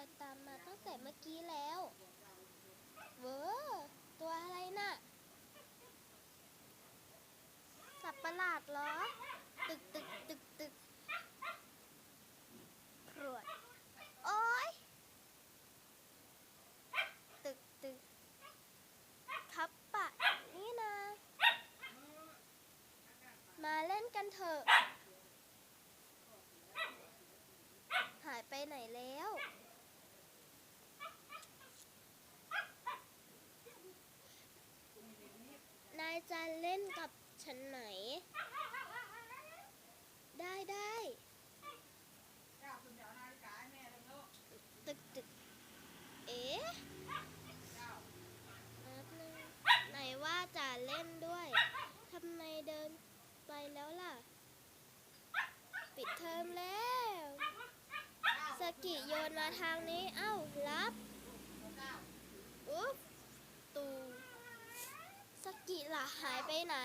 รตามมาตั้งแต่เมื่อกี้แล้ว เวอร์ตัวอะไรนะ่ะ สับประหลาดเหรอ ตึกตึกตึกตึกครวด โอ้ยตึกตึกทับปะนี่นะ มาเล่นกันเถอะันไหม ได้ได้ตึกตึกเอ๊ะนับนึงไหนว่าจะเล่นด้วยทำไมเดินไปแล้วล่ะ ปิดเทอมแล้วสกิโยนมาทางนี้ เอ้า รับอุ๊บตูสกิล่ะหายไปไหน